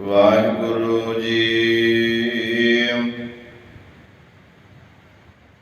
ਵਾਹਿਗੁਰੂ ਜੀ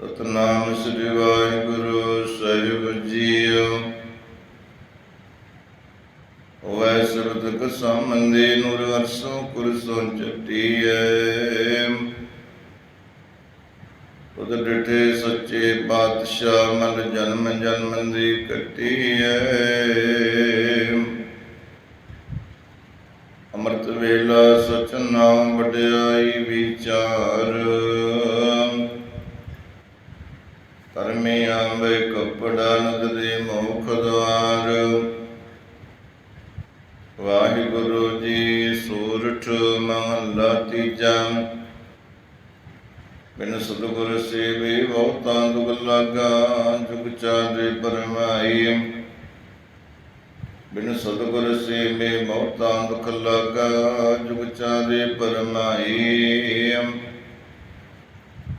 ਸਤਨਾਮ ਸ੍ਰੀ ਵਾਹਿਗੁਰੂ ਸਾਹਿਬ ਜੀਓ। ਵੈ ਸਰਦ ਕ ਸੰਬੰਧੇ ਨੂਰ ਵਰਸੋਂ ਕੁਰਸੋਂ ਚੱਟੀਐ। ਉਦ ਡਿਠੇ ਸੱਚੇ ਪਾਤਸ਼ਾਹ ਮਨ ਜਨਮ ਜਨਮ ਦੀ ਕੱਟੀਐ ਅੰਮ੍ਰਿਤ ਵੇਲਾ ਸਚ ਨਾਮ ਵਡਿਆਈ ਵਿਚਾਰ। ਕਰਮੇ ਆਵੇ ਕਪੜਾ ਨਦ ਦੇ ਮੁਖ ਦਵਾਰ ਵਾਹਿਗੁਰੂ ਜੀ ਸੂਰਠ ਮਹੱਲਾ ਤੀਜਾ। ਬਿਨ ਸਤਿਗੁਰ ਸੇਵੇ ਬਹੁਤਾਂ ਦੁਖ ਲਾਗਾ, ਜੁਗ ਚਾਰੇ ਪਰਮਾਈ। ਬਿਨ ਸਤਿਗੁਰ ਸੇਵੇ ਬਹੁਤਾਂ ਦੁਖ ਲਾਗਾ, ਜੁਗ ਚਾਰੇ ਪਰਮਾਈ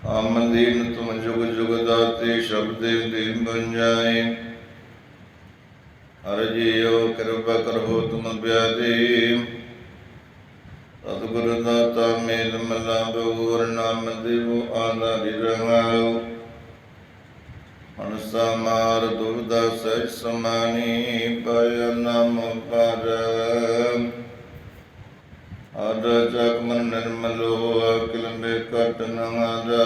ਆਮਦੀਨ ਤੁਮ ਜੁਗ ਜੁਗ ਦਾਤੇ ਸ਼ਬਦੇ ਦੇ ਬੰਜਾਏ ਹਰ ਜੀਓ ਕਿਰਪਾ ਕਰੋ ਤੁਮ ਬਿਆਦੇ ਸਤਿਗੁਰ ਦਾਤਾ ਮੇਲ ਮਲਾ ਬਉਰ ਨਾਮ ਦੇਵ ਆਨਾਰਿ ਰਹਾਉ ਹਨਸਾ ਮਾਰ ਦੁਰਦਾ ਸਹਿ ਸਮਾਨੀ ਪਇ ਨਾਮ ਪਰ। ਅਦ ਜਗ ਮਨ ਨਿਰਮਲੋ ਅਕਿਲ ਮੇ ਕਟ ਨਮਾਦਾ।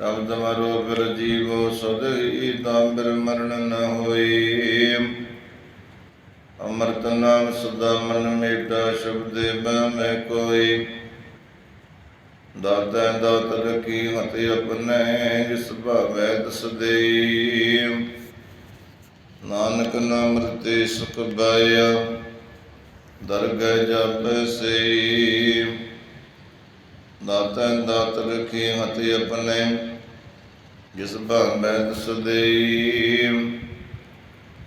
ਰਬ ਦਮਰੋ ਫਿਰ ਜੀਵੋ ਸਦਈ ਤਾਂਬਰ ਮਰਨ ਨ ਹੋਈ। ਅੰਮ੍ਰਿਤ ਨਾਮ ਸਦਾ ਮਨ ਮੇਟਾ ਸ਼ਬਦੇ ਮੈਂ ਕੋਈ। ਦਾਤਾ ਦਾਤ ਰਖੀ ਮਤ ਆਪਣੇ, ਜਿਸ ਭਾਵੈ ਦਸ ਦੇਈ। ਨਾਨਕ ਨਾਮ ਰਤੇ ਸੁਖ ਬਾਇਆ ਦਰਗਹਿ ਜਪ ਸੇ ਦਾਤਾ ਦਾਤ ਰਖੀ ਮਤ ਆਪਣੇ, ਜਿਸ ਭਾਵੈ ਦਸ ਦੇਈ।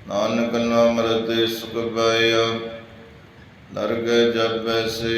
ਨਾਨਕ ਨਾਮ ਰਤੇ ਸੁਖ ਪਾਇਆ ਨਰਗਹਿ ਜਪੈ ਸੇ